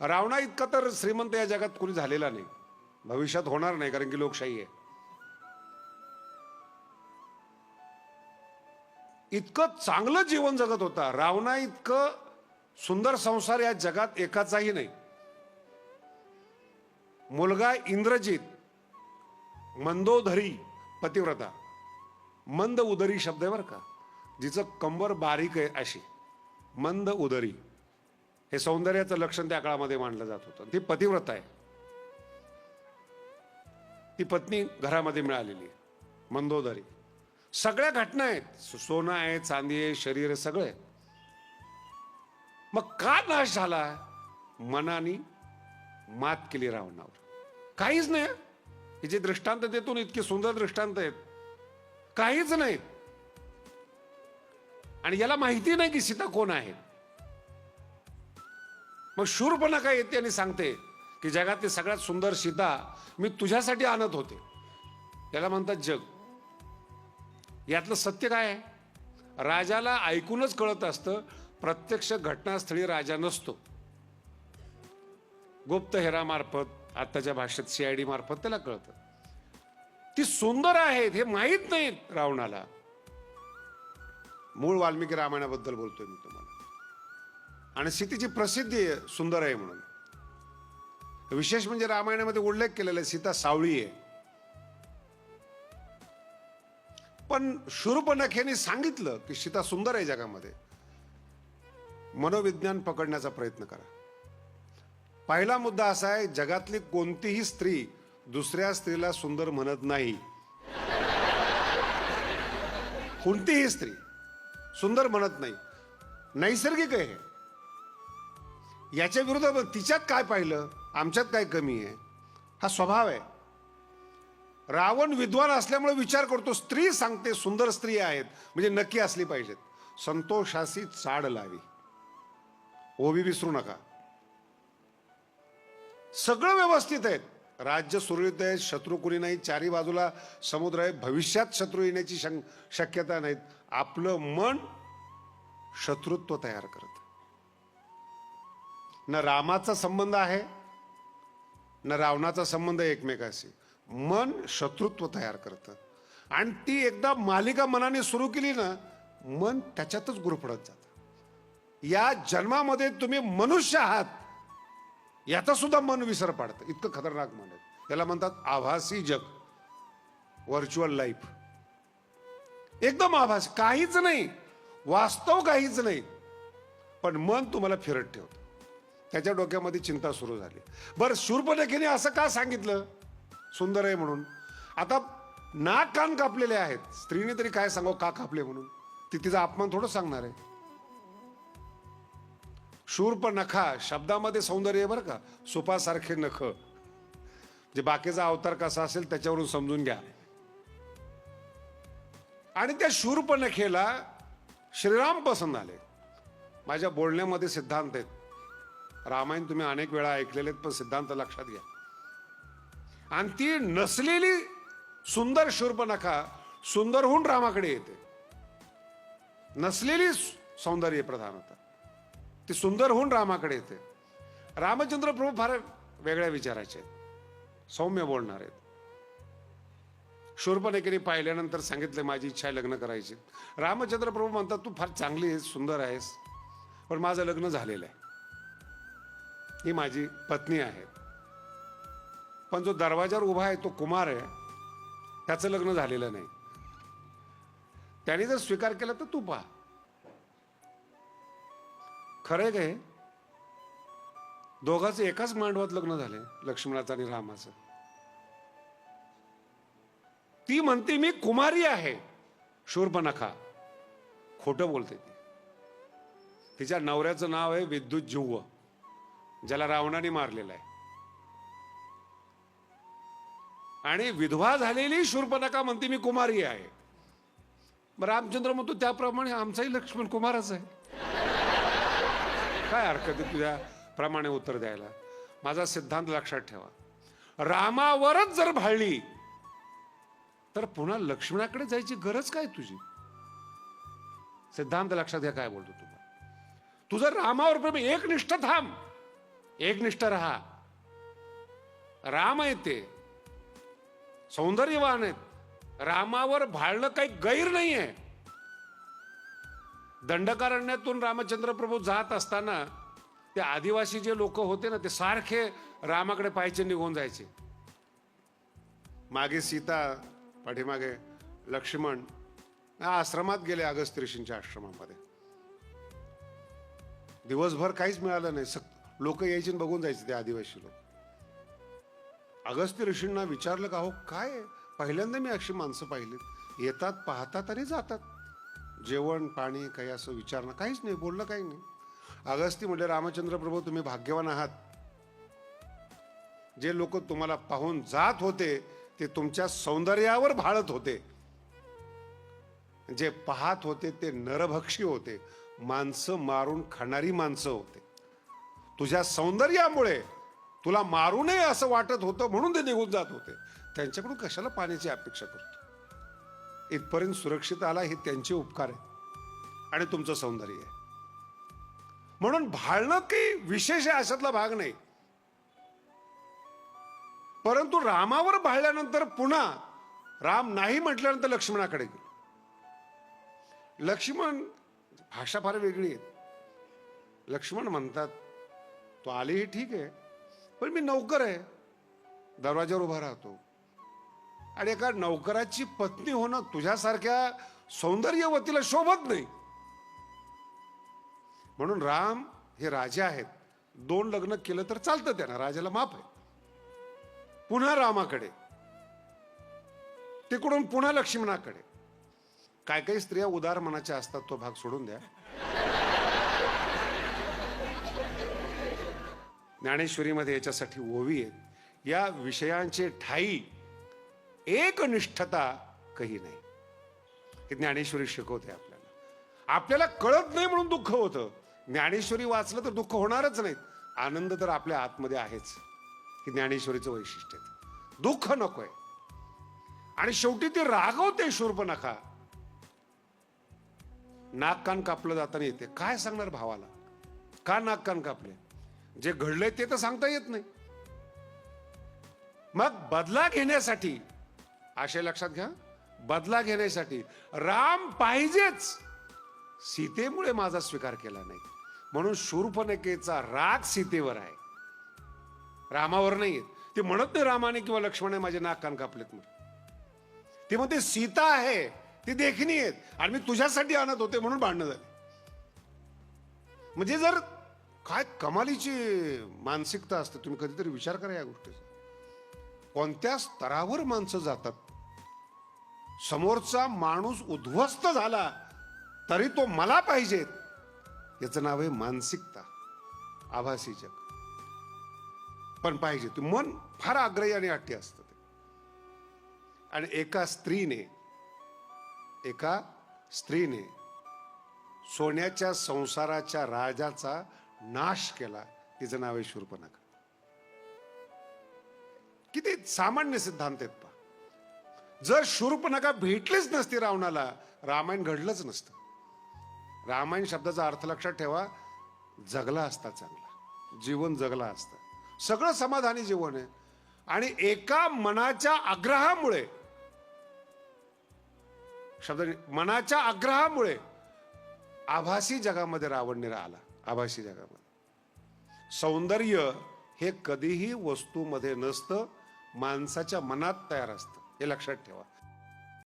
रावणा इतका तर श्रीमंत या जगात कुणी झालेला नाही. भविष्यात होणार नाही कारण की लोकशाही आहे. इतकं चांगलं जीवन जगत होता. रावणा इतकं सुंदर संसार या जगात एकाचाही नाही. मुलगा इंद्रजित मंदोधरी पतिव्रता. मंद उदरी शब्द आहे बरं का जिचं कंबर बारीक आहे अशी. मंद उदरी. हे सौंदर्याचं लक्षण त्या काळामध्ये मानलं जात होतं. ती पतिव्रता आहे. ती पत्नी घरामध्ये मिळालेली आहे. मंदोदरी. सगळ्या घटना आहेत. सोनं आहे चांदी आहे शरीर आहे सगळं आहे. मग का नाश झाला? मनाने मात केली रावणावर. काहीच नाही हे. जे दृष्टांत देतो ना इतके सुंदर दृष्टांत आहेत. काहीच नाही आणि याला माहिती नाही की सीता कोण आहे. मग शूरपणा काय येते आणि सांगते की जगातली सगळ्यात सुंदर सीता मी तुझ्यासाठी आणत होते. याला म्हणतात जग. यातलं सत्य काय आहे? राजाला ऐकूनच कळत असतं प्रत्यक्ष घटनास्थळी राजा नसतो. गुप्त हेरामार्फत आत्ताच्या भाषेत सीआयडी मार्फत त्याला कळतं. ती सुंदर आहेत हे माहीत नाहीत रावणाला. मूळ वाल्मिकी रामायणाबद्दल बोलतोय मी तुम्हाला. आणि सीतेची प्रसिद्धी आहे सुंदर आहे म्हणून. विशेष म्हणजे रामायणामध्ये उल्लेख केलेला आहे सीता सावळी आहे. पण शूरपणखेने सांगितलं की सीता सुंदर आहे जगामध्ये. मनोविज्ञान पकडण्याचा प्रयत्न करा. पहिला मुद्दा असा आहे जगातली कोणतीही स्त्री दुसऱ्या स्त्रीला सुंदर म्हणत नाही. कोणतीही स्त्री सुंदर म्हणत नाही. नैसर्गिक आहे याच्या विरुद्ध बघ तिच्यात काय पाहिलं? आमच्यात काय कमी आहे? हा स्वभाव आहे. रावण विद्वान असल्यामुळे विचार करतो स्त्री सांगते सुंदर स्त्री आहेत. म्हणजे नक्की असली पाहिजेत. संतोषाशी चाड लावी. ओबी विसरू नका. सगळं व्यवस्थित आहेत राज्य सुरळीत आहे शत्रू कुणी नाही चारी बाजूला समुद्र आहे. भविष्यात शत्रू येण्याची शक्यता नाहीत. आपलं मन शत्रुत्व तयार करत न रामाचा संबंध आहे न रावणाचा संबंध आहे एकमेकाशी. मन शत्रुत्व तयार करतं. आणि ती एकदा मालिका मनाने सुरू केली ना मन त्याच्यातच गुरफडत जातं. या जन्मामध्ये तुम्ही मनुष्य आहात याचा सुद्धा मन विसर पाडतं. इतकं खतरनाक मन आहे. याला म्हणतात आभासी जग व्हर्च्युअल लाईफ एकदम आभास काहीच नाही. वास्तव काहीच नाही. पण मन तुम्हाला फिरत ठेवतं. त्याच्या डोक्यामध्ये चिंता सुरू झाली. बरं शूरपणखेने असं का सांगितलं? सुंदर आहे म्हणून. आता नाक कान कापलेले आहेत. स्त्रीने तरी काय सांगावं का कापले म्हणून? ती तिचा अपमान थोडं सांगणार आहे. शूर्प नखा शब्दामध्ये सौंदर्य आहे बरं का. सुपासारखे नख. जे बाकीचा अवतार कसा असेल त्याच्यावरून समजून घ्या. आणि त्या शूर्प नखेला श्रीराम पसंत आले. माझ्या बोलण्यामध्ये सिद्धांत आहेत. रामायण तुम्ही अनेक वेळा ऐकलेले आहेत पण सिद्धांत लक्षात घ्या. आणि ती नसलेली सुंदर शूर्पणखा सुंदर होऊन रामाकडे येते. नसलेली सौंदर्य प्रधानता ती सुंदर होऊन रामाकडे येते. रामचंद्र प्रभू फार वेगळ्या विचाराचे आहेत. सौम्य बोलणार आहेत. शूर्पणेकेने पाहिल्यानंतर सांगितले माझी इच्छा आहे लग्न करायची. रामचंद्र प्रभू म्हणतात तू फार चांगली आहेस सुंदर आहेस पण माझं लग्न झालेलं आहे. ही माझी पत्नी आहे. पण जो दरवाजावर उभा आहे तो कुमार आहे त्याचं लग्न झालेलं नाही. त्याने जर स्वीकार केला तर तू पहा. खरंय काय दोघांचं एकाच मांडवात लग्न झाले लक्ष्मणाचं आणि रामाचं. ती म्हणते मी कुमारी आहे. शूर्पनखा खोटं बोलते ती. तिच्या नवऱ्याचं नाव आहे विद्युत जिव्व ज्याला रावणाने मारलेलं आहे. आणि विधवा झालेली शूर्पनखा म्हणते मी कुमारी आहे. मग रामचंद्र म्हणतो त्याप्रमाणे आमचाही लक्ष्मण कुमारच आहे. काय हरकत आहे तुझ्या प्रमाणे उत्तर द्यायला? माझा सिद्धांत लक्षात ठेवा. रामावरच जर भाळली तर पुन्हा लक्ष्मणाकडे जायची गरज काय तुझी? सिद्धांत लक्षात घ्या काय बोलतो तुम्हाला तुझं रामावर प्रेम एक निष्ठ थांब. एकनिष्ठ राहा. राम आहे ते सौंदर्यवान आहेत. रामावर भाळणं काही गैर नाही आहे दंडकारण्यातून रामचंद्र प्रभू जात असताना ते आदिवासी जे लोक होते ना ते सारखे रामाकडे पाहायचे निघून जायचे. मागे सीता पाठीमागे लक्ष्मण आश्रमात गेले अगस्त्य ऋषींच्या आश्रमामध्ये. दिवसभर काहीच मिळालं नाही सक्त लोक यायचे आणि बघून जायचे ते आदिवासी लोक. अगस्त्य ऋषींना विचारलं का हो काय पहिल्यांदा मी अशी माणसं पाहिलीत. येतात पाहतात आणि जातात. जेवण पाणी काही असं विचारणं काहीच नाही बोललं काही नाही. अगस्ती म्हणजे रामचंद्र प्रभू तुम्ही भाग्यवान आहात. जे लोक तुम्हाला पाहून जात होते ते तुमच्या सौंदर्यावर भाळत होते. जे पाहत होते ते नरभक्षी होते. माणसं मारून खाणारी माणसं होते. तुझ्या सौंदर्यामुळे तुला मारू नये असं वाटत होतं म्हणून ते निघून जात होते. त्यांच्याकडून कशाला पाण्याची अपेक्षा करतो? इथपर्यंत सुरक्षित आला हे त्यांचे उपकार आहे आणि तुमचं सौंदर्य आहे. म्हणून भाळणं काही विशेष आहे अशातला भाग नाही. परंतु रामावर भाळल्यानंतर पुन्हा राम नाही म्हटल्यानंतर लक्ष्मणाकडे गेले. लक्ष्मण भाषा फार वेगळी आहे. लक्ष्मण म्हणतात तो आलेही ठीक आहे. पण मी नौकर आहे. दरवाज्यावर उभा राहतो. आणि एका नौकराची पत्नी होणं तुझ्यासारख्या सौंदर्यवतीला शोभत नाही. म्हणून राम हे राजे आहेत. दोन लग्न केलं तर चालतं त्यांना. राजाला माफ आहे. पुन्हा रामाकडे. तिकडून पुन्हा लक्ष्मणाकडे. काय काही स्त्रिया उदार मनाच्या असतात तो भाग सोडून द्या. ज्ञानेश्वरीमध्ये याच्यासाठी ओवी आहेत. या विषयांचे ठाई एकनिष्ठता कही नाही. हे ज्ञानेश्वरी शिकवते आपल्याला. आपल्याला कळत नाही म्हणून दुःख होतं. ज्ञानेश्वरी वाचलं तर दुःख होणारच नाहीत. आनंद तर आपल्या आतमध्ये आहेच. हे ज्ञानेश्वरीचं वैशिष्ट्य आहे. दुःख नकोय. आणि शेवटी ते रागवते शूर्पनखा नाक कान कापलं जाताना येते. काय सांगणार भावाला? का नाक कान कापले? जे घडलंय ते तर सांगता येत नाही. मग बदला घेण्यासाठी आशय लक्षात घ्या बदला घेण्यासाठी राम पाहिजेच. सीतेमुळे माझा स्वीकार केला नाही. म्हणून शूर्पणकेचा राग सीतेवर आहे. रामावर नाही ते म्हणत नाही रामाने किंवा लक्ष्मणाने माझे नाक कान कापलेत म्हणून. ते म्हणते सीता आहे. ती देखणी आहेत. आणि मी तुझ्यासाठी आणत होते म्हणून भांडणं झाली. म्हणजे जर काय कमालीची मानसिकता असते? तुम्ही कधीतरी विचार करा या गोष्टीचा. कोणत्या स्तरावर माणसं जातात? समोरचा माणूस उद्ध्वस्त झाला तरी तो मला पाहिजे. याचं नाव आहे मानसिकता. आभासी जग. पण पाहिजे ते. मन फार आग्रही आणि अट्टी असतं ते. आणि एका स्त्रीने एका स्त्रीने सोन्याच्या संसाराच्या राजाचा नाश केला तिचं नाव आहे शूर्पणखा किती सामान्य सिद्धांत आहेत पहा. जर शूर्पणखा भेटलीच नसती रावणाला रामायण घडलंच नसतं. रामायण शब्दाचा अर्थ लक्षात ठेवा जगला असता चांगला. जीवन जगला असतं. सगळं समाधानी जीवन आहे. आणि एका मनाच्या आग्रहामुळे शब्द मनाच्या आग्रहामुळे आभासी जगामध्ये रावण आला. आभासी जगामध्ये सौंदर्य हे कधीही वस्तूमध्ये नसतं माणसाच्या मनात तयार असतं. हे लक्षात ठेवा.